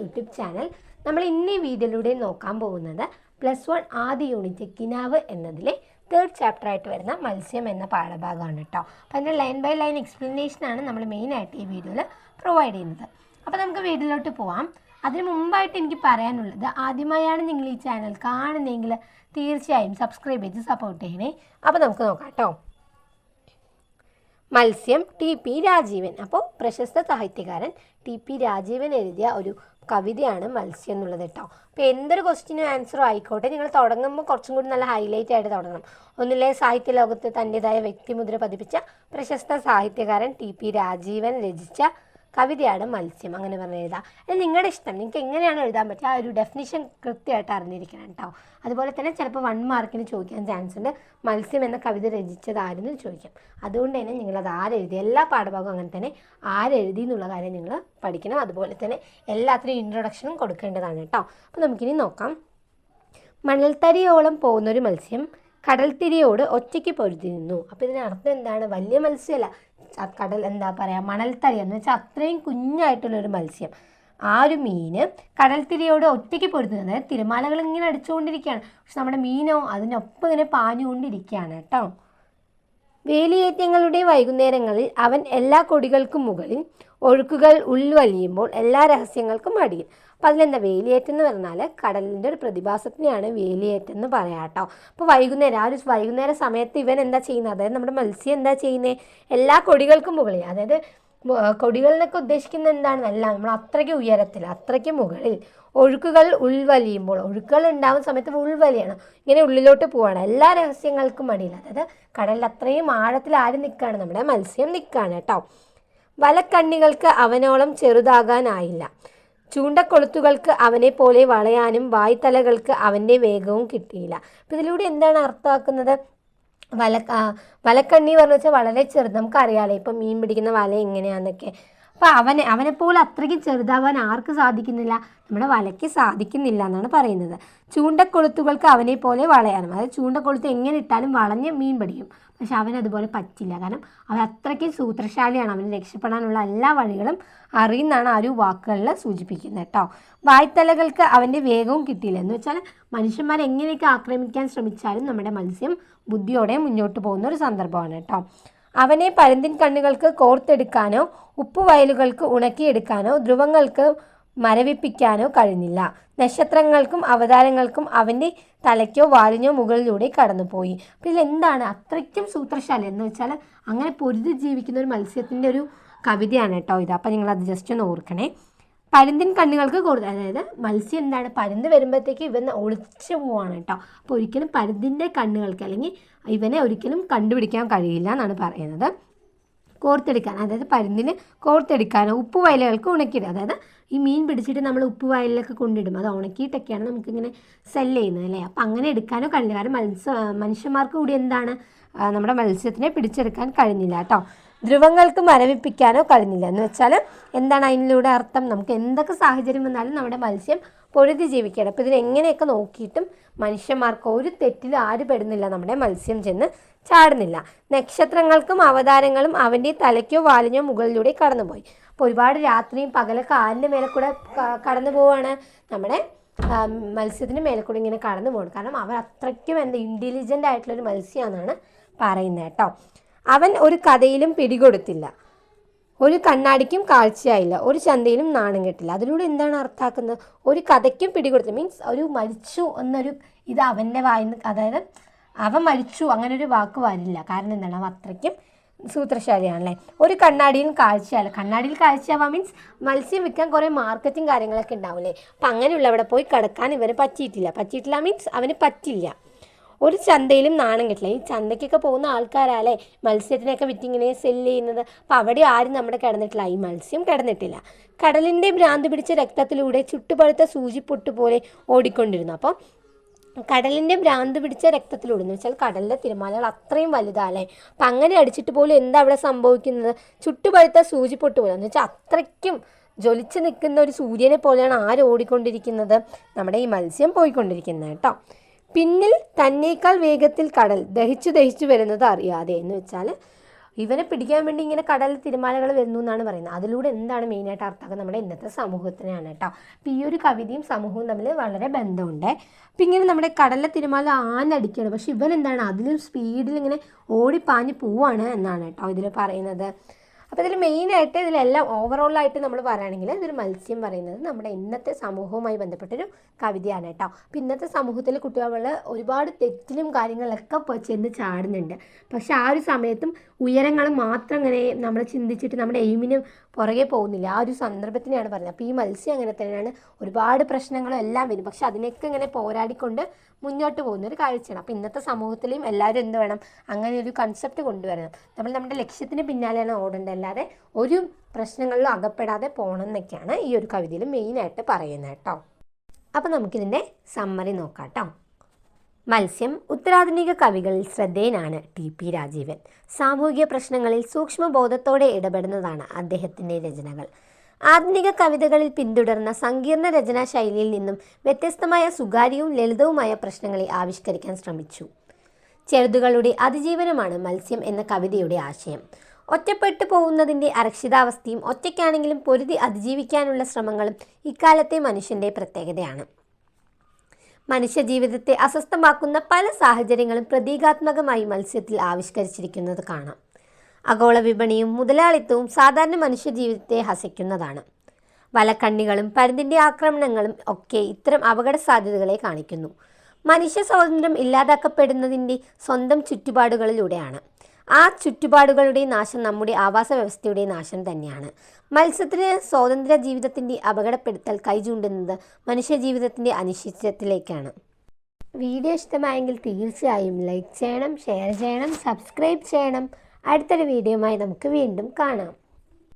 YouTube channel നമ്മൾ ഇന്ന് ഈ വീഡിയോയിലൂടെ നോക്കാൻ പോകുന്നത് പ്ലസ് വൺ ആദ്യ യൂണിറ്റ് കിനാവ് എന്നതിലെ തേർഡ് ചാപ്റ്റർ ആയിട്ട് വരുന്ന മത്സ്യം എന്ന പാഠഭാഗമാണ് കേട്ടോ അപ്പോൾ അതിന്റെ ലൈൻ ബൈ ലൈൻ എക്സ്പ്ലനേഷനാണ് നമ്മൾ മെയിനായിട്ട് ഈ വീഡിയോയിൽ പ്രൊവൈഡ് ചെയ്യുന്നത്. അപ്പോൾ നമുക്ക് വീഡിയോയിലോട്ട് പോവാം. അതിന് മുമ്പായിട്ട് എനിക്ക് പറയാനുള്ളത് ആദ്യമായാണ് നിങ്ങൾ ഈ ചാനൽ കാണുന്നതെങ്കിൽ തീർച്ചയായും സബ്സ്ക്രൈബ് ചെയ്ത് സപ്പോർട്ട് ചെയ്യണേ. അപ്പോൾ നമുക്ക് നോക്കാം കേട്ടോ മത്സ്യം ടി പി രാജീവൻ. അപ്പോൾ പ്രശസ്ത സാഹിത്യകാരൻ ടി പി രാജീവൻ എഴുതിയ ഒരു കവിതയാണ് മത്സ്യം എന്നുള്ളത് കേട്ടോ. അപ്പോൾ എന്തൊരു ക്വസ്റ്റിനും ആൻസറും ആയിക്കോട്ടെ. നിങ്ങൾ തുടങ്ങുമ്പോൾ കുറച്ചും കൂടി നല്ല ഹൈലൈറ്റ് ആയിട്ട് തുടങ്ങണം. ഒന്നിലെ സാഹിത്യ ലോകത്ത് തന്റെതായ വ്യക്തിമുദ്ര പതിപ്പിച്ച പ്രശസ്ത സാഹിത്യകാരൻ ടി പി രാജീവൻ രചിച്ച കവിതയാണ് മത്സ്യം അങ്ങനെ പറഞ്ഞ് എഴുതാം. അത് നിങ്ങളുടെ ഇഷ്ടം. നിങ്ങൾക്ക് എങ്ങനെയാണ് എഴുതാൻ പറ്റുക ആ ഒരു ഡെഫിനിഷൻ കൃത്യമായിട്ട് അറിഞ്ഞിരിക്കണം കേട്ടോ അതുപോലെ തന്നെ ചിലപ്പോൾ വൺ മാർക്കിന് ചോദിക്കാൻ ചാൻസ് ഉണ്ട്. മത്സ്യം എന്ന കവിത രചിച്ചത് ആരെന്ന് ചോദിക്കാം. അതുകൊണ്ട് തന്നെ നിങ്ങളത് ആരെഴുതി? എല്ലാ പാഠഭാഗവും അങ്ങനെ തന്നെ ആരെഴുതി എന്നുള്ള കാര്യം നിങ്ങൾ പഠിക്കണം. അതുപോലെ തന്നെ എല്ലാത്തിനും ഇൻട്രൊഡക്ഷനും കൊടുക്കേണ്ടതാണ് കേട്ടോ അപ്പോൾ നമുക്കിനി നോക്കാം. മണൽത്തരിയോളം പോകുന്നൊരു മത്സ്യം കടൽത്തിരിയോട് ഒറ്റയ്ക്ക് പൊരുതി നിന്നു. അപ്പോൾ ഇതിനർത്ഥം എന്താണ്? വലിയ മത്സ്യമല്ല. കടൽ എന്താ പറയുക മണൽത്തരി എന്ന് വെച്ചാൽ അത്രയും കുഞ്ഞായിട്ടുള്ളൊരു മത്സ്യം. ആ ഒരു മീന് കടൽത്തിരിയോട് ഒറ്റയ്ക്ക് പൊരുത്തുന്നത് അതായത് തിരമാലകൾ ഇങ്ങനെ അടിച്ചുകൊണ്ടിരിക്കുകയാണ്. പക്ഷെ നമ്മുടെ മീനോ അതിനൊപ്പം ഇങ്ങനെ പാഞ്ഞുകൊണ്ടിരിക്കുകയാണ് കേട്ടോ. വേലിയേറ്റങ്ങളുടെ വൈകുന്നേരങ്ങളിൽ അവൻ എല്ലാ കൊടികൾക്കും മുകളിൽ ഒഴുക്കുകൾ ഉൾവലിയുമ്പോൾ എല്ലാ രഹസ്യങ്ങൾക്കും അടിയിൽ. അപ്പം അതിലെന്താ വേലിയേറ്റം എന്ന് പറഞ്ഞാൽ കടലിന്റെ ഒരു പ്രതിഭാസത്തിനെയാണ് വേലിയേറ്റം എന്ന് പറയാം കേട്ടോ അപ്പോൾ വൈകുന്നേരം ആ ഒരു വൈകുന്നേര സമയത്ത് ഇവൻ എന്താ ചെയ്യുന്നത് അതായത് നമ്മുടെ മത്സ്യം എന്താ ചെയ്യുന്നത് എല്ലാ കൊടികൾക്കും മുകളിൽ അതായത് കൊടികൾ എന്നൊക്കെ ഉദ്ദേശിക്കുന്നത് എന്താണെന്നല്ല നമ്മൾ അത്രയ്ക്ക് ഉയരത്തിൽ അത്രയ്ക്ക് മുകളിൽ. ഒഴുക്കുകൾ ഉൾവലിയുമ്പോൾ ഒഴുക്കുകൾ ഉണ്ടാകുന്ന സമയത്ത് ഉൾവലിയാണ്. ഇങ്ങനെ ഉള്ളിലോട്ട് പോവാണ്. എല്ലാ രഹസ്യങ്ങൾക്കും അടിയിൽ അതായത് കടലിൽ അത്രയും ആഴത്തിൽ ആരും നിൽക്കുകയാണ് നമ്മുടെ മത്സ്യം നിൽക്കുകയാണ് കേട്ടോ വലക്കണ്ണികൾക്ക് അവനോളം ചെറുതാകാനായില്ല. ചൂണ്ടക്കൊളുത്തുകൾക്ക് അവനെ പോലെ വളയാനും വായ്ത്തലകൾക്ക് അവന്റെ വേഗവും കിട്ടിയില്ല. അപ്പം ഇതിലൂടെ എന്താണ് അർത്ഥമാക്കുന്നത്? വല വലക്കണ്ണി പറഞ്ഞു വെച്ചാൽ വളരെ ചെറുത്. നമുക്കറിയാലോ ഇപ്പം മീൻ പിടിക്കുന്ന വല എങ്ങനെയാണെന്നൊക്കെ അപ്പോൾ അവനെ അവനെപ്പോലെ അത്രയ്ക്കും ചെറുതാവാൻ ആർക്ക് സാധിക്കുന്നില്ല? നമ്മുടെ വലയ്ക്ക് സാധിക്കുന്നില്ല എന്നാണ് പറയുന്നത്. ചൂണ്ടക്കൊളുത്തുകൾക്ക് അവനെ പോലെ വളയാനും അതായത് ചൂണ്ടക്കൊളുത്ത് എങ്ങനെ ഇട്ടാലും വളഞ്ഞ് മീൻ പിടിക്കും. പക്ഷെ അവനതുപോലെ പറ്റില്ല. കാരണം അവൻ അത്രയ്ക്ക് സൂത്രശാലിയാണ്. അവന് രക്ഷപ്പെടാനുള്ള എല്ലാ വഴികളും അറിയുന്നതാണ് ആ ഒരു വാക്കുകളിൽ സൂചിപ്പിക്കുന്നത് കേട്ടോ. വായ്ത്തലകൾക്ക് അവന്റെ വേഗവും കിട്ടിയില്ല. എന്ന് വെച്ചാൽ മനുഷ്യന്മാരെ എങ്ങനെയൊക്കെ ആക്രമിക്കാൻ ശ്രമിച്ചാലും നമ്മുടെ മത്സ്യം ബുദ്ധിയോടെ മുന്നോട്ട് പോകുന്ന ഒരു സന്ദർഭമാണ് കേട്ടോ. അവനെ പരുന്തിൻ കണ്ണുകൾക്ക് കോർത്തെടുക്കാനോ ഉപ്പുവയലുകൾക്ക് ഉണക്കിയെടുക്കാനോ ധ്രുവങ്ങൾക്ക് മരവിപ്പിക്കാനോ കഴിഞ്ഞില്ല. നക്ഷത്രങ്ങൾക്കും അവതാരങ്ങൾക്കും അവന്റെ തലയ്ക്കോ വാലിനോ മുകളിലൂടെ കടന്നുപോയി. അപ്പോൾ ഇതിലെന്താണ് അത്രയ്ക്കും സൂത്രശാല. എന്ന് വെച്ചാൽ അങ്ങനെ പൊരുതി ജീവിക്കുന്ന ഒരു മത്സ്യത്തിന്റെ ഒരു കവിതയാണ് കേട്ടോ ഇത്. അപ്പോൾ നിങ്ങളത് ജസ്റ്റ് ഒന്ന് ഓർക്കണേ. പരുന്തിൻ കണ്ണുകൾക്ക് കൂടുതൽ അതായത് മത്സ്യം എന്താണ്? പരുന്ത് വരുമ്പോഴത്തേക്ക് ഇവൻ ഒളിച്ചു പോവാണ് കേട്ടോ. അപ്പോൾ ഒരിക്കലും പരുന്തിന്റെ കണ്ണുകൾക്ക് അല്ലെങ്കിൽ ഇവനെ ഒരിക്കലും കണ്ടുപിടിക്കാൻ കഴിയില്ല എന്നാണ് പറയുന്നത്. കോർത്തെടുക്കാൻ അതായത് പരുന്തിന് കോർത്തെടുക്കാനോ ഉപ്പ് വയലുകൾക്ക് ഉണക്കിയിടുക. അതായത് ഈ മീൻ പിടിച്ചിട്ട് നമ്മൾ ഉപ്പ് വയലിലൊക്കെ കൊണ്ടിടും. അത് ഉണക്കിയിട്ടൊക്കെയാണ് നമുക്കിങ്ങനെ സെല്ല് ചെയ്യുന്നത് അല്ലേ? അപ്പം അങ്ങനെ എടുക്കാനോ കഴിഞ്ഞില്ല കാരണം മത്സ്യ മനുഷ്യന്മാർക്ക് കൂടി എന്താണ് നമ്മുടെ മത്സ്യത്തിനെ പിടിച്ചെടുക്കാൻ കഴിഞ്ഞില്ല കേട്ടോ. ധ്രുവങ്ങൾക്ക് മരവിപ്പിക്കാനോ കഴിഞ്ഞില്ല എന്ന് വെച്ചാൽ എന്താണ് അതിലൂടെ അർത്ഥം? നമുക്ക് എന്തൊക്കെ സാഹചര്യം വന്നാലും നമ്മുടെ മത്സ്യം പൊരുതി ജീവിക്കുകയാണ്. അപ്പോൾ ഇതിനെങ്ങനെയൊക്കെ നോക്കിയിട്ടും മനുഷ്യന്മാർക്ക് ഒരു തെറ്റിലും ആര് പെടുന്നില്ല. നമ്മുടെ മത്സ്യം ചെന്ന് ചാടുന്നില്ല. നക്ഷത്രങ്ങൾക്കും അവതാരങ്ങളും അവന്റെ തലയ്ക്കോ വാലിനോ മുകളിലൂടെ കടന്നുപോയി. അപ്പോൾ ഒരുപാട് രാത്രിയും പകലൊക്കെ ആലിന്റെ മേലെ കൂടെ കടന്നു പോവുകയാണ് നമ്മുടെ മത്സ്യത്തിന്റെ മേലെ കൂടെ ഇങ്ങനെ കടന്നു പോകണം കാരണം അവർ അത്രയ്ക്കും എന്താ ഇന്റലിജന്റ് ആയിട്ടുള്ളൊരു മത്സ്യമാണെന്നാണ് പറയുന്നത് കേട്ടോ. അവൻ ഒരു കഥയിലും പിടികൊടുത്തില്ല. ഒരു കണ്ണാടിക്കും കാഴ്ചയായില്ല. ഒരു ചന്തയിലും നാണം കെട്ടില്ല. അതിലൂടെ എന്താണ് അർത്ഥാക്കുന്നത് ഒരു കഥയ്ക്കും പിടികൊടുത്തു മീൻസ് ഒരു മരിച്ചു എന്നൊരു ഇത് അവന്റെ വായിന്ന് അതായത് അവൻ മരിച്ചു അങ്ങനെ ഒരു വാക്ക് വരില്ല. കാരണം എന്താണ്? അവൻ അത്രയ്ക്കും സൂത്രശാലിയാണല്ലേ? ഒരു കണ്ണാടിയിൽ കാഴ്ചയല്ല കണ്ണാടിയിൽ കാഴ്ചയാവാം മീൻസ് മത്സ്യം വിൽക്കാൻ കുറേ മാർക്കറ്റിംഗ് കാര്യങ്ങളൊക്കെ ഉണ്ടാവില്ലേ? അപ്പം അങ്ങനെയുള്ള അവിടെ പോയി കിടക്കാൻ ഇവന് പറ്റിയിട്ടില്ല. പറ്റിയിട്ടില്ല മീൻസ് അവന് പറ്റില്ല. ഒരു ചന്തയിലും നാണം കിട്ടില്ല. ഈ ചന്തയ്ക്കൊക്കെ പോകുന്ന ആൾക്കാരല്ലേ? മത്സ്യത്തിനെയൊക്കെ വിറ്റിങ്ങനെ സെല്ല് ചെയ്യുന്നത്. അപ്പം അവിടെ ആരും നമ്മുടെ കിടന്നിട്ടില്ല. ഈ മത്സ്യം കിടന്നിട്ടില്ല. കടലിന്റെ ഭ്രാന്ത് പിടിച്ച രക്തത്തിലൂടെ ചുട്ടുപഴുത്ത സൂചിപ്പൊട്ട് പോലെ ഓടിക്കൊണ്ടിരുന്നു. അപ്പോൾ കടലിന്റെ ഭ്രാന്ത് പിടിച്ച രക്തത്തിലൂടെ എന്ന് വെച്ചാൽ കടലിന്റെ തിരമാലകൾ അത്രയും വലുതാല്ലേ? അപ്പം അങ്ങനെ അടിച്ചിട്ട് പോലും എന്താ അവിടെ സംഭവിക്കുന്നത്? ചുട്ടുപഴുത്ത സൂചിപ്പൊട്ട് പോലെ. എന്ന് വെച്ചാൽ അത്രയ്ക്കും ജ്വലിച്ച് നിൽക്കുന്ന ഒരു സൂര്യനെ പോലെയാണ് ആര് ഓടിക്കൊണ്ടിരിക്കുന്നത്? നമ്മുടെ ഈ മത്സ്യം പോയിക്കൊണ്ടിരിക്കുന്നത് കേട്ടോ. പിന്നിൽ തന്നേക്കാൾ വേഗത്തിൽ കടൽ ദഹിച്ചു ദഹിച്ചു വരുന്നത് അറിയാതെ എന്ന് വെച്ചാൽ ഇവനെ പിടിക്കാൻ വേണ്ടി ഇങ്ങനെ കടൽ തിരമാലകൾ വരുന്നു എന്നാണ് പറയുന്നത്. അതിലൂടെ എന്താണ് മെയിനായിട്ട് അർത്ഥമാക്കുന്നത്? നമ്മുടെ ഇന്നത്തെ സമൂഹത്തിനെയാണ് കേട്ടോ. അപ്പോൾ ഈ ഒരു കവിതയും സമൂഹവും തമ്മിൽ വളരെ ബന്ധമുണ്ട്. അപ്പം ഇങ്ങനെ നമ്മുടെ കടലിലെ തിരമാല ആഞ്ഞടിക്കുകയാണ്. പക്ഷെ ഇവൻ എന്താണ്? അതിലും സ്പീഡിൽ ഇങ്ങനെ ഓടിപ്പാഞ്ഞ് പോവാണ് എന്നാണ് കേട്ടോ ഇതിൽ പറയുന്നത്. അപ്പോൾ ഇതിൽ മെയിനായിട്ട് ഇതിലെല്ലാം ഓവറോളായിട്ട് നമ്മൾ പറയുകയാണെങ്കിൽ ഇതൊരു മത്സ്യം പറയുന്നത് നമ്മുടെ ഇന്നത്തെ സമൂഹവുമായി ബന്ധപ്പെട്ടൊരു കവിതയാണ് കേട്ടോ അപ്പോൾ ഇന്നത്തെ സമൂഹത്തിൽ കുട്ടികൾ ഒരുപാട് തെറ്റിലും കാര്യങ്ങളിലൊക്കെ ചെന്ന് ചാടുന്നുണ്ട്. പക്ഷെ ആ ഒരു സമയത്തും ഉയരങ്ങൾ മാത്രം ഇങ്ങനെ നമ്മൾ ചിന്തിച്ചിട്ട് നമ്മുടെ എയിമിന് പുറകെ പോകുന്നില്ല. ആ ഒരു സന്ദർഭത്തിനെയാണ് പറയുന്നത്. അപ്പോൾ ഈ മത്സ്യം അങ്ങനെ തന്നെയാണ് ഒരുപാട് പ്രശ്നങ്ങളും എല്ലാം വരും. പക്ഷെ അതിനൊക്കെ ഇങ്ങനെ പോരാടിക്കൊണ്ട് മുന്നോട്ട് പോകുന്ന ഒരു കാഴ്ചയാണ്. അപ്പോൾ ഇന്നത്തെ സമൂഹത്തിലെയും എല്ലാവരും എന്ത് വേണം? അങ്ങനെ ഒരു കൺസെപ്റ്റ് കൊണ്ടുവരണം. നമ്മൾ നമ്മുടെ ലക്ഷ്യത്തിന് പിന്നാലെയാണ് ഓടേണ്ടത് അല്ലാതെ ഒരു പ്രശ്നങ്ങളിലും അകപ്പെടാതെ പോകണം എന്നൊക്കെയാണ് ഈ ഒരു കവിതയിൽ മെയിനായിട്ട് പറയുന്നത് കേട്ടോ. അപ്പോൾ നമുക്കിതിന്റെ സമ്മറി നോക്കാം കേട്ടോ. മത്സ്യം ഉത്തരാധുനിക കവികളിൽ ശ്രദ്ധേയനാണ് ടി പി രാജീവൻ. സാമൂഹിക പ്രശ്നങ്ങളിൽ സൂക്ഷ്മബോധത്തോടെ ഇടപെടുന്നതാണ് അദ്ദേഹത്തിന്റെ രചനകൾ. ആധുനിക കവിതകളിൽ പിന്തുടർന്ന സങ്കീർണ രചനാ ശൈലിയിൽ നിന്നും വ്യത്യസ്തമായ സുതാര്യവും ലളിതവുമായ പ്രശ്നങ്ങളെ ആവിഷ്കരിക്കാൻ ശ്രമിച്ചു. ചെറുതുകളുടെ അതിജീവനമാണ് മത്സ്യം എന്ന കവിതയുടെ ആശയം. ഒറ്റപ്പെട്ടു പോകുന്നതിന്റെ അരക്ഷിതാവസ്ഥയും ഒറ്റയ്ക്കാണെങ്കിലും പൊരുതി അതിജീവിക്കാനുള്ള ശ്രമങ്ങളും ഇക്കാലത്തെ മനുഷ്യന്റെ പ്രത്യേകതയാണ്. മനുഷ്യ ജീവിതത്തെ അസ്വസ്ഥമാക്കുന്ന പല സാഹചര്യങ്ങളും പ്രതീകാത്മകമായി മത്സ്യത്തിൽ ആവിഷ്കരിച്ചിരിക്കുന്നത് കാണാം. ആഗോള വിപണിയും മുതലാളിത്തവും സാധാരണ മനുഷ്യ ജീവിതത്തെ ഹസിക്കുന്നതാണ്. വലക്കണ്ണികളും പരുതിന്റെ ആക്രമണങ്ങളും ഒക്കെ ഇത്തരം അപകട സാധ്യതകളെ കാണിക്കുന്നു. മനുഷ്യ സ്വാതന്ത്ര്യം ഇല്ലാതാക്കപ്പെടുന്നതിന്റെ സ്വന്തം ചുറ്റുപാടുകളിലൂടെയാണ്. ആ ചുറ്റുപാടുകളുടെ നാശം നമ്മുടെ ആവാസ വ്യവസ്ഥയുടെ നാശം തന്നെയാണ്. മത്സ്യത്തിന് സ്വാതന്ത്ര്യ ജീവിതത്തിന്റെ അപകടപ്പെടുത്തൽ കൈചൂണ്ടുന്നത് മനുഷ്യജീവിതത്തിന്റെ അനിശ്ചിതത്തിലേക്കാണ്. വീഡിയോ ഇഷ്ടമായെങ്കിൽ തീർച്ചയായും ലൈക്ക് ചെയ്യണം ഷെയർ ചെയ്യണം സബ്സ്ക്രൈബ് ചെയ്യണം. അടുത്തൊരു വീഡിയോയുമായി നമുക്ക് വീണ്ടും കാണാം.